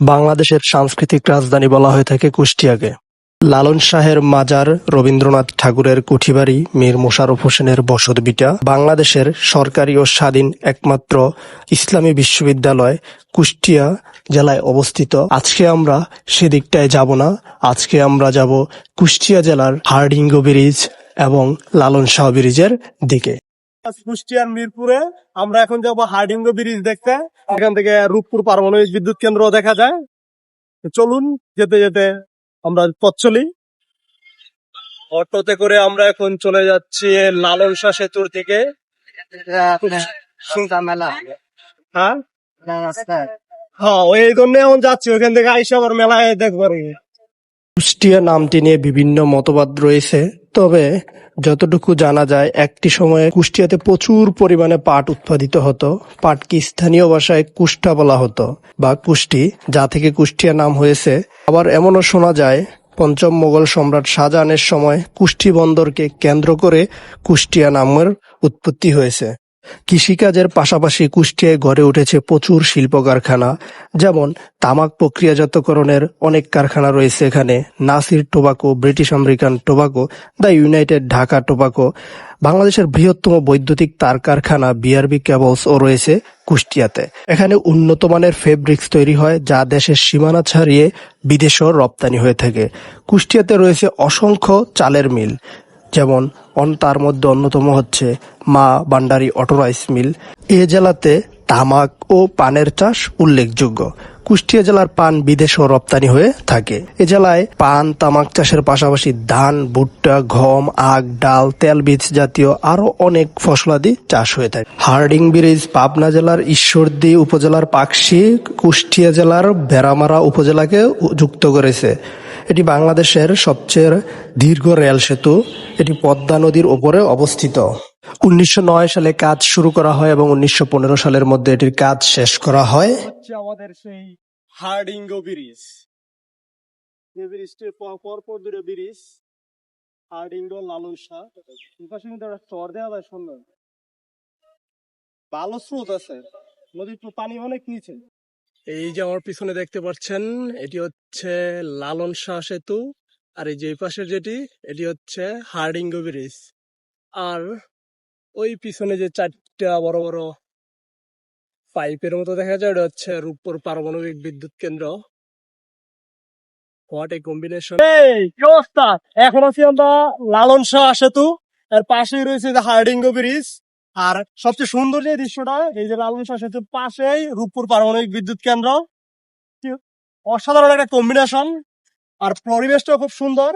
বাংলাদেশের সাংস্কৃতিক রাজধানী বলা হয়ে থাকে কুষ্টিয়াকে। লালন শাহের মাজার রবীন্দ্রনাথ ঠাকুরের কুঠিবাড়ি মীর মোশাররফ হোসেনের বসতভিটা বাংলাদেশের সরকারি ও স্বাধীন একমাত্র ইসলামী বিশ্ববিদ্যালয় কুষ্টিয়া জেলায় অবস্থিত। আজকে আমরা সেদিকটায় যাব না। আজকে আমরা যাব কুষ্টিয়া জেলার হার্ডিঙ্গ ব্রিজ এবং লালন শাহ ব্রিজের দিকে। কুষ্টিয়ার মিরপুরে। আমরা এখন যাব হার্ডিঙ্গ ব্রিজ দেখতে। এখান থেকে রূপপুর পারমাণবিক বিদ্যুৎ কেন্দ্র দেখা যায়। চলুন যেতে যেতে আমরা পথ চলি। অটোতে করে আমরা এখন চলে যাচ্ছি লালন শাহ সেতুর দিকে। মেলা হ্যাঁ? হ্যাঁ ওই জন্য এখন যাচ্ছি। ওখান থেকে আইসা আবার মেলায় দেখব কুষ্টিয়া নামটি নিয়ে বিভিন্ন মতবাদ রয়েছে। তবে যতটুকু জানা যায়, একটি সময়ে কুষ্টিয়াতে প্রচুর পরিমাণে পাট উৎপাদিত হতো। পাটকে স্থানীয় ভাষায় কুষ্টা বলা হতো বা কুষ্টি, যা থেকে কুষ্টিয়া নাম হয়েছে। আবার এমনও শোনা যায়, পঞ্চম মোগল সম্রাট শাহজাহানের সময় কুষ্টি বন্দরকে কেন্দ্র করে কুষ্টিয়া নামের উৎপত্তি হয়েছে। কৃষিকাজের পাশাপাশি কুষ্টিয়ায় গড়ে উঠেছে প্রচুর শিল্প কারখানা যেমন তামাক প্রক্রিয়াজাতকরণের অনেক কারখানা রয়েছে এখানে, Nasir tobacco, British American tobacco, the united Dhaka tobacco, বাংলাদেশের বৃহত্তম বৈদ্যুতিক তার কারখানা বিআরবি কেবলস ও রয়েছে কুষ্টিয়াতে। এখানে উন্নত মানের ফেব্রিক্স তৈরি হয় যা দেশের সীমানা ছাড়িয়ে বিদেশেও রপ্তানি হয়ে থাকে। কুষ্টিয়াতে রয়েছে অসংখ্য চালের মিল। যেমন অন, তার মধ্যে অন্যতম হচ্ছে মা বান্ডারি অটো রাইস মিল। এ জেলাতে তামাক ও পানের চাষ উল্লেখযোগ্য। কুষ্টিয়া জেলার পান বিদেশেও রপ্তানি হয়ে থাকে। এ জেলায় পান, তামাক চাষের পাশাপাশি ধান, ভুট্টা, গম, আখ, ডাল, তেল, বীজ জাতীয় আরও অনেক ফসলাদি চাষ হয়ে থাকে। হার্ডিং ব্রিজ পাবনা জেলার ঈশ্বরদী উপজেলার পাকশি কুষ্টিয়া জেলার বেড়ামারা উপজেলাকে যুক্ত করেছে। এটি বাংলাদেশের সবচেয়ে দীর্ঘ রেল সেতু। এটি পদ্মা নদীর ওপরে অবস্থিত। উনিশশো নয় সালে কাজ শুরু করা হয় এবং উনিশশো পনেরো সালের মধ্যে এটির কাজ শেষ করা হয়। আমাদের সেই হার্ডিঙ্গো ব্রিজ। যে ব্রিজটি পরপর দুটো ব্রিজ, হার্ডিঙ্গো শাহ। পাশে কিন্তু একটা চর দেওয়া যায় সুন্দর। ভালো স্রোত আছে। নদীর পানি অনেক নিচে। এই যে আমার পিছনে দেখতে পাচ্ছেন, এটি হচ্ছে লালন শাহ সেতু। আর এই যে পাশের যেটি, এটি হচ্ছে হার্ডিঙ্গ ব্রিজ। আর ওই পিছনে যে চারটা বড় বড় পাইপের মতো দেখা যায়, ওটা হচ্ছে রূপপুর পারমাণবিক বিদ্যুৎ কেন্দ্র। হোয়াট এ কম্বিনেশন এই, কি অবস্থা? এখন আছি আমরা লালন শাহ সেতু। এর পাশেই রয়েছে হার্ডিঙ্গ ব্রিজ। আর সবচেয়ে সুন্দর যে দৃশ্যটা, এই যে লালন শাহ সেতুর পাশেই রূপপুর পারমাণবিক বিদ্যুৎ কেন্দ্র। অসাধারণ একটা কম্বিনেশন আর পরিবেশটাও খুব সুন্দর।